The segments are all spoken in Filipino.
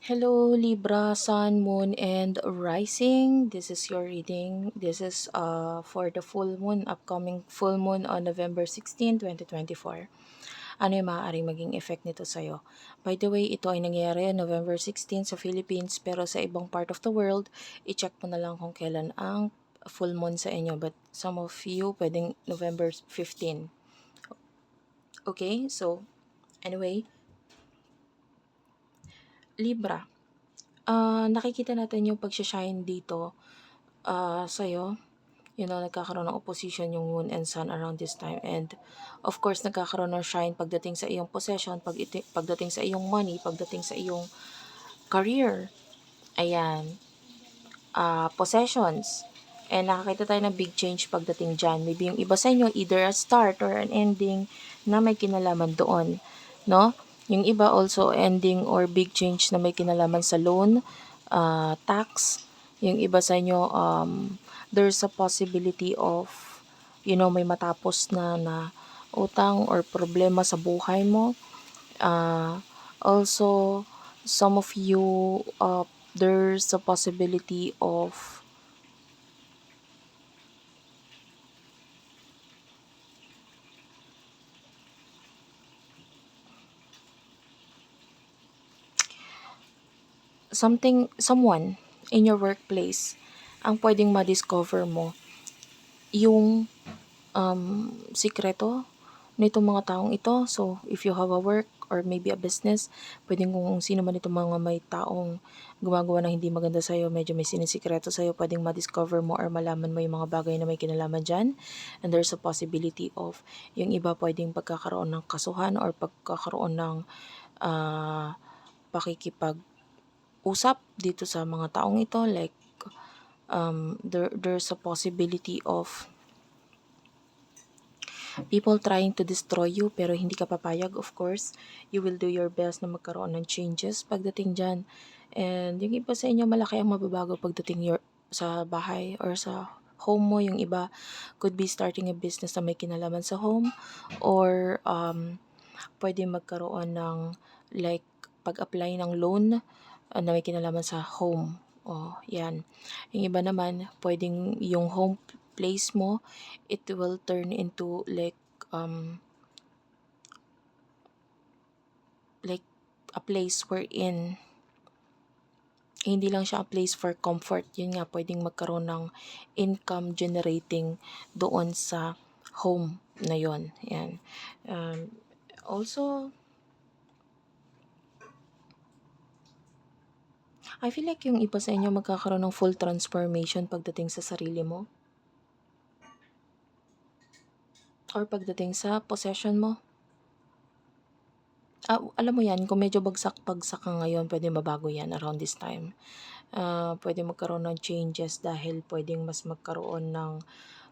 Hello, Libra, Sun, Moon, and Rising. This is your reading. This is uh, for the full moon, upcoming full moon on November 16, 2024. Ano yung maaaring maging effect nito sa'yo? By the way, ito ay nangyayari November 16 sa Philippines, pero sa ibang part of the world, i-check mo na lang kung kailan ang full moon sa inyo. But some of you, pwedeng November 15. Okay, so anyway, Libra, ah, nakikita natin yung pagsa-shine dito ah, sa'yo. You know, nagkakaroon ng opposition yung moon and sun around this time. And of course, nagkakaroon ng shine pagdating sa iyong possession, pag iti- pagdating sa iyong money, pagdating sa iyong career. Ayan. Ah, possessions. And nakakita tayo ng big change pagdating dyan. Maybe yung iba sa inyo, either a start or an ending na may kinalaman doon. No? Yung iba also ending or big change na may kinalaman sa loan, ah, tax. Yung iba sa inyo, um, there's a possibility of, you know, may matapos na na utang or problema sa buhay mo. Ah, also, some of you, uh, there's a possibility of something, someone in your workplace ang pwedeng ma-discover mo yung um, sikreto nitong mga taong ito. So, if you have a work or maybe a business, pwedeng kung sino man itong mga may taong gumagawa ng hindi maganda sa'yo, medyo may sinisikreto sa'yo, pwedeng ma-discover mo or malaman mo yung mga bagay na may kinalaman dyan. And there's a possibility of yung iba pwedeng pagkakaroon ng kasuhan or pagkakaroon ng ah, pakikipag usap dito sa mga taong ito like um, there, there's a possibility of people trying to destroy you pero hindi ka papayag of course. You will do your best na magkaroon ng changes pagdating dyan. And yung iba sa inyo malaki ang mababago pagdating your, sa bahay or sa home mo. Yung iba could be starting a business na may kinalaman sa home or um, pwede magkaroon ng like pag-apply ng loan uh, na may kinalaman sa home. Oh, yan. Yung iba naman, pwedeng yung home place mo, it will turn into like um like a place wherein hindi lang siya a place for comfort. Yun nga, pwedeng magkaroon ng income generating doon sa home na yon. Yan. Um, also, I feel like yung iba sa inyo magkakaroon ng full transformation pagdating sa sarili mo. Or pagdating sa possession mo. Ah, alam mo yan, kung medyo bagsak-bagsak ka ngayon, pwede mabago yan around this time. Ah, pwede magkaroon ng changes dahil pwedeng mas magkaroon ng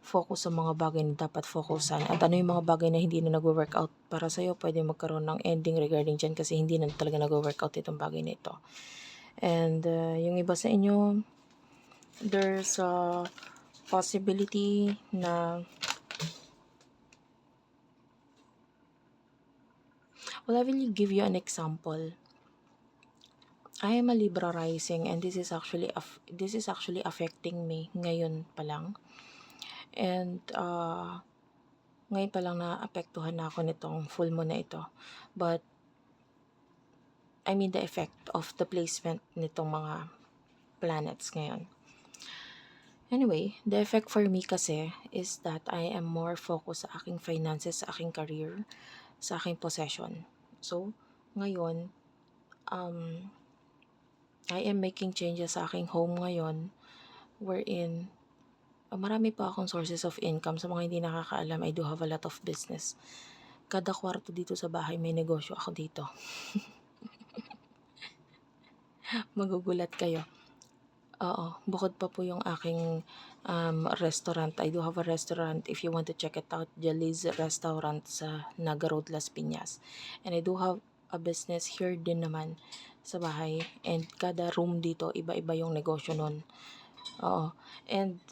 focus sa mga bagay na dapat focusan. At ano yung mga bagay na hindi na nag-workout para sa'yo, pwede magkaroon ng ending regarding dyan kasi hindi na talaga nag-workout itong bagay na ito. And uh, yung iba sa inyo, there's a possibility na Well, I will give you an example. I am a Libra rising and this is actually this is actually affecting me ngayon pa lang. And uh, ngayon pa lang naapektuhan na ako nitong full moon na ito. But I mean the effect of the placement nitong mga planets ngayon. Anyway, the effect for me kasi is that I am more focused sa aking finances, sa aking career, sa aking possession. So, ngayon, um, I am making changes sa aking home ngayon wherein uh, marami pa akong sources of income. Sa mga hindi nakakaalam, I do have a lot of business. Kada kwarto dito sa bahay, may negosyo ako dito. Magugulat kayo. Oo, bukod pa po yung aking um, restaurant. I do have a restaurant. If you want to check it out, Jali's Restaurant sa Naga Road, Las Piñas. And I do have a business here din naman sa bahay. And kada room dito, iba-iba yung negosyo nun. Oo. And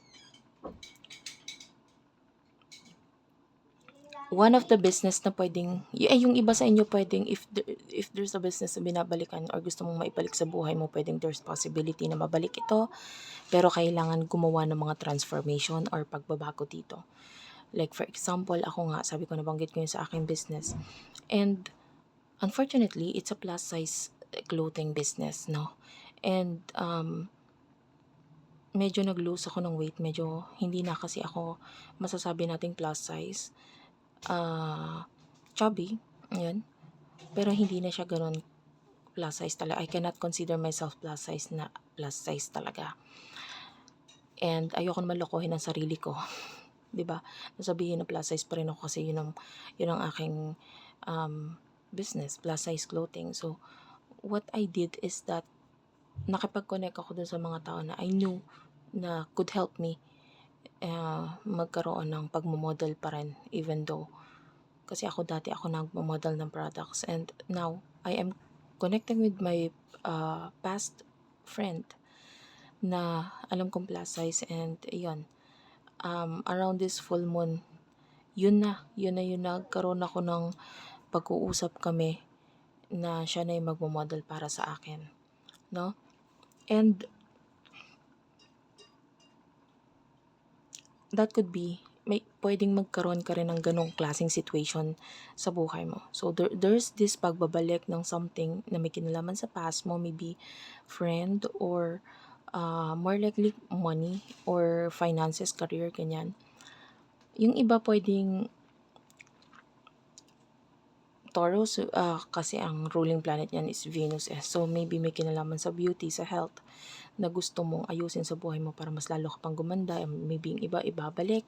one of the business na pwedeng, eh, yung iba sa inyo pwedeng, if, there- if there's a business na binabalikan or gusto mong maibalik sa buhay mo, pwedeng there's possibility na mabalik ito, pero kailangan gumawa ng mga transformation or pagbabago dito. Like for example, ako nga, sabi ko nabanggit ko yun sa aking business. And unfortunately, it's a plus size clothing business, no? And um, medyo nag-lose ako ng weight. Medyo hindi na kasi ako masasabi nating plus size. Ah, chubby, yun. Pero hindi na siya ganun plus size talaga. I cannot consider myself plus size na plus size talaga. And ayoko naman lokohin ang sarili ko. 'Di ba? Nasabihin na plus size pa rin ako kasi yun ang, yun ang aking um, business, plus size clothing. So, what I did is that nakipag-connect ako dun sa mga tao na I knew na could help me uh, magkaroon ng pagmamodel pa rin even though kasi ako dati ako nagmamodel ng products. And now I am connecting with my uh, past friend na alam kong plus size and yun um, around this full moon yun na yun na yun nagkaroon ako ng pag-uusap kami na siya na yung magmamodel para sa akin no? And that could be may pwedeng magkaroon ka rin ng ganong klaseng situation sa buhay mo. So there, there's this pagbabalik ng something na may kinalaman sa past mo, maybe friend or uh, more likely money or finances, career, ganyan. Yung iba pwedeng Taurus, uh, kasi ang ruling planet niyan is Venus eh. So maybe may kinalaman sa beauty, sa health na gusto mong ayusin sa buhay mo para mas lalo ka pang gumanda, maybe yung iba ibabalik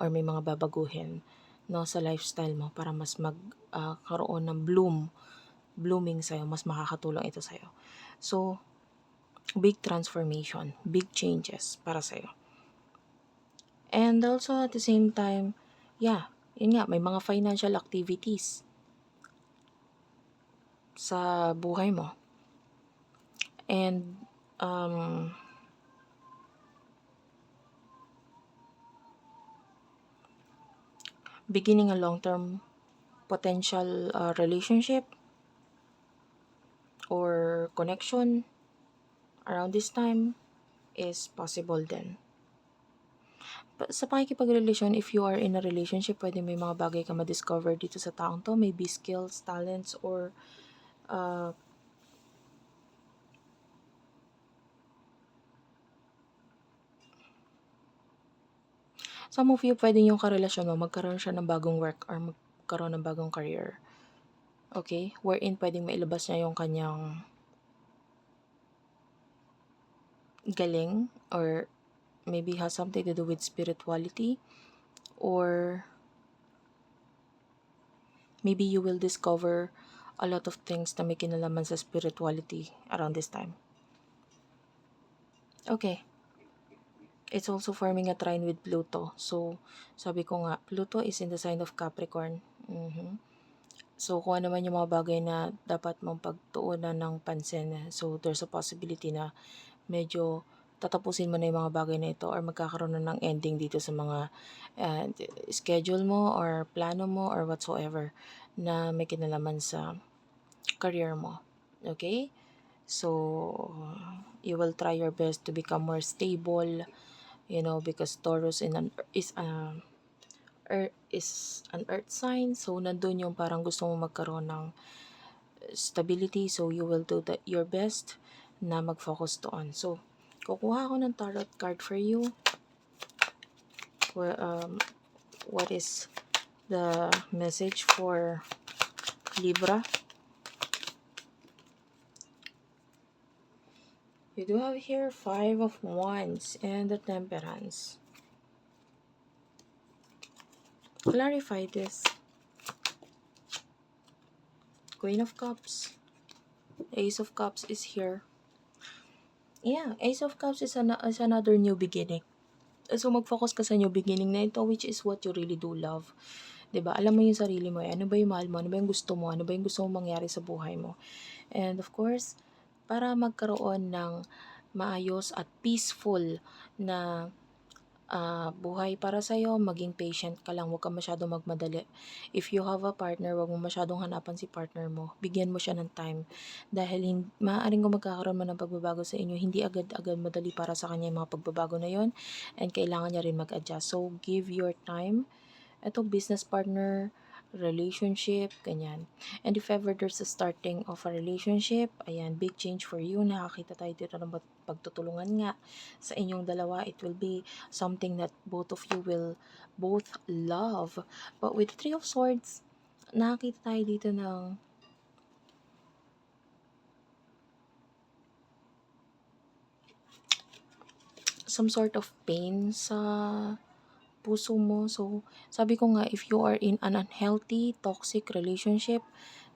or may mga babaguhin no sa lifestyle mo para mas magkaroon uh, ng bloom blooming sa'yo, mas makakatulong ito sa'yo. So, big transformation, big changes para sa'yo. And also at the same time, yeah, yun nga, may mga financial activities sa buhay mo. And um, beginning a long-term potential uh, relationship or connection around this time is possible. Pa- Sa pakikipagrelasyon, if you are in a relationship, pwede may mga bagay ka ma-discover dito sa taong to. Maybe skills, talents, or uh, some of you, pwede yung karelasyon mo, magkaroon siya ng bagong work or magkaroon ng bagong career. Okay? Wherein pwedeng mailabas niya yung kanyang galing or maybe has something to do with spirituality or maybe you will discover a lot of things na may kinalaman sa spirituality around this time. Okay. It's also forming a trine with Pluto. So, sabi ko nga, Pluto is in the sign of Capricorn. Mhm. So, kung ano man yung mga bagay na dapat mong pagtuunan ng pansin. So, there's a possibility na medyo tatapusin mo na yung mga bagay na ito or magkakaroon na ng ending dito sa mga uh, schedule mo or plano mo or whatsoever na may kinalaman sa career mo. Okay? So, you will try your best to become more stable, you know, because Taurus in an, is uh, earth, is an earth sign. So, nandun yung parang gusto mo magkaroon ng stability. So, you will do the, your best na mag-focus doon. So, kukuha ako ng tarot card for you. Where, um, what is the message for Libra? You do have here Five of Wands and the Temperance. Clarify this. Queen of Cups. Ace of Cups is here. Yeah, Ace of Cups is, an, is another new beginning. So, mag-focus ka sa new beginning na ito, which is what you really do love. 'Di ba Alam mo yung sarili mo, eh. ano ba yung mahal mo, ano ba yung gusto mo, ano ba yung gusto mong mangyari sa buhay mo. And of course, para magkaroon ng maayos at peaceful na ah, buhay para sa'yo, maging patient ka lang, huwag ka masyadong magmadali. If you have a partner, huwag mo masyadong hanapan si partner mo. Bigyan mo siya ng time. Dahil hin- maaaring kung magkakaroon man ng pagbabago sa inyo, hindi agad-agad madali para sa kanya yung mga pagbabago na yon and kailangan niya rin mag-adjust. So, give your time. Ito, business partner, relationship, ganyan. And if ever there's a starting of a relationship, ayan, big change for you. Nakakita tayo dito ng pag- pagtutulungan nga sa inyong dalawa. It will be something that both of you will both love. But with Three of Swords, nakakita tayo dito ng some sort of pain sa puso mo. So, sabi ko nga, if you are in an unhealthy, toxic relationship,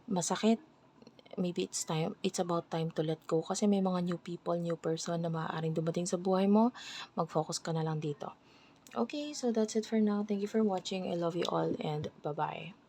masakit, maybe it's time, it's about time to let go. Kasi may mga new people, new person na maaaring dumating sa buhay mo, mag-focus ka na lang dito. Okay, so that's it for now. Thank you for watching. I love you all and bye-bye.